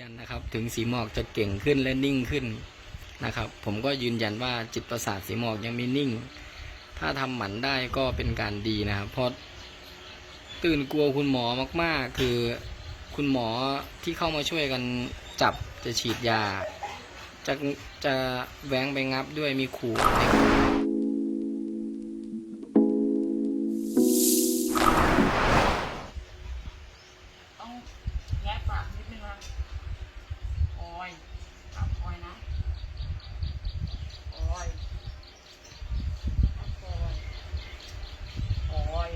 ยันนะครับถึงสีหมอกจะเก่งขึ้นและนิ่งขึ้นนะครับ ผมก็ยืนยันว่าจิตประสาทสีหมอกยังไม่นิ่ง ถ้าทำหมันได้ก็เป็นการดีนะครับเพราะตื่นกลัวคุณหมอมาก ๆ คือคุณหมอที่เข้ามาช่วยกันจับจะฉีดยา จะจะแหวงไปงับด้วยมีขู่ในต้ แงะปากนิดนึงนะออยปากออยนะออยปากออยออย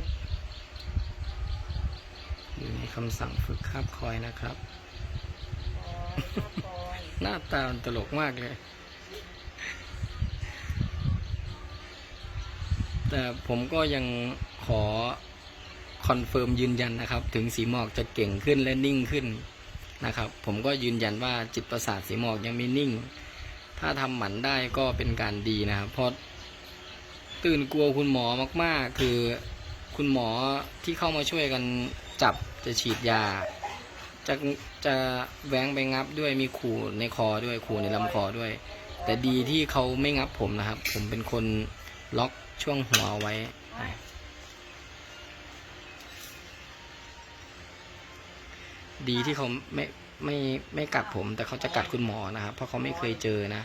อยู่ในคำสั่งฝึกคาบคอยนะครับออยปากออยหน้าตามันตลกมากเลยแต่ผมก็ยังขอ คอนเฟิร์มยืนยันนะครับ ถึงสีหมอกจะเก่งขึ้นและนิ่งขึ้นนะครับ ผมก็ยืนยันว่าจิตประสาทสีหมอกยังไม่นิ่ง ถ้าทำหมันได้ก็เป็นการดีนะครับเพราะตื่นกลัวคุณหมอมาก ๆ คือคุณหมอที่เข้ามาช่วยกันจับจะฉีดยา จะจะแหวงไปงับด้วยมีขู่ในคอด้วยขู่ในลำคอด้วย แต่ดีที่เขาไม่งับผมนะครับ ผมเป็นคนล็อกช่วงหัวไว้ ดีที่เขาไม่ไม่ไม่กัดผม แต่เขาจะกัดคุณหมอนะครับ เพราะเขาไม่เคยเจอนะ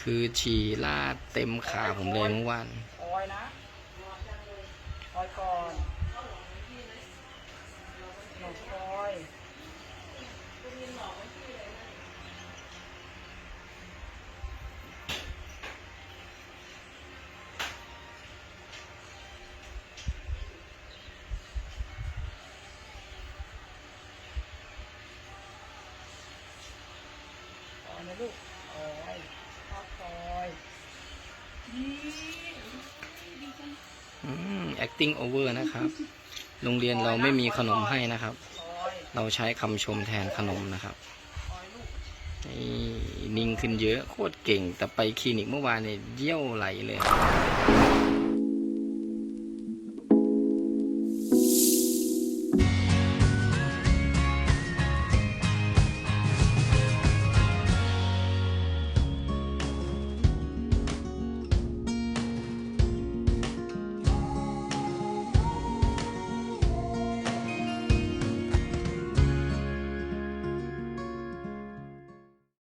คือฉี่ลาดเต็มขาผมเลยเมื่อวาน นะลูกโอ้ยข้าวอยนี่ดีจังอืม acting over นะครับ โรงเรียนเราไม่มีขนมให้นะครับเราใช้คำชมแทนขนมนะครับนี่นิ่งขึ้นเยอะโคตรเก่ง แต่ไปคลินิกเมื่อวานเนี่ยเยี่ยวไหลเลย Thank.